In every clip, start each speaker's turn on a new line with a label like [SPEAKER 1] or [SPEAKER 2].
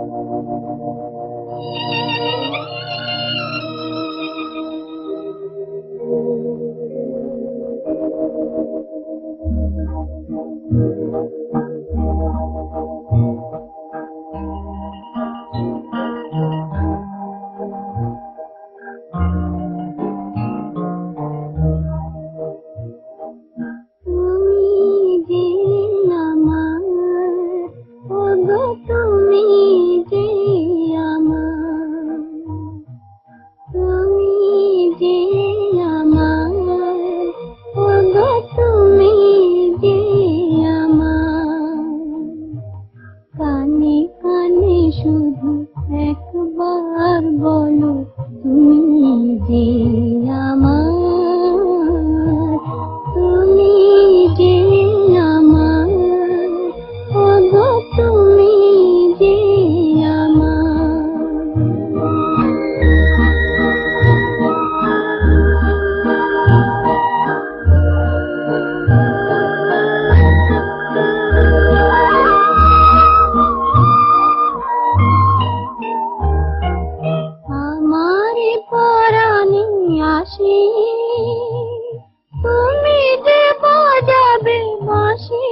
[SPEAKER 1] Thank you. তুমি যে বাজাবে বাঁশি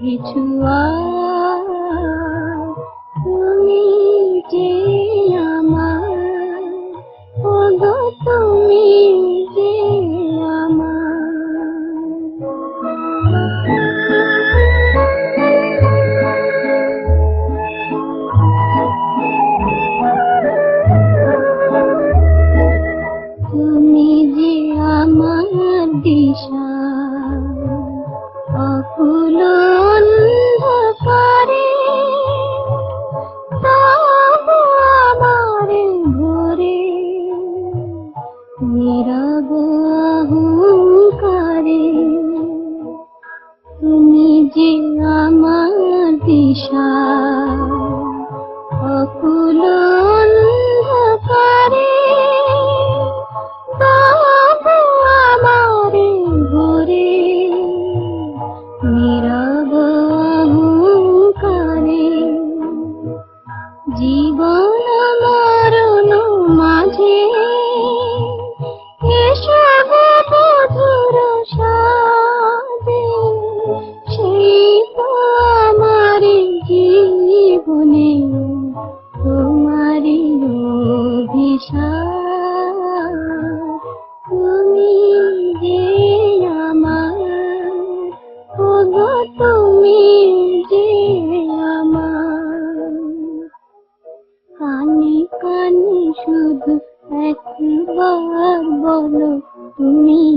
[SPEAKER 1] me to love. अकबर बोलो तुम्हें?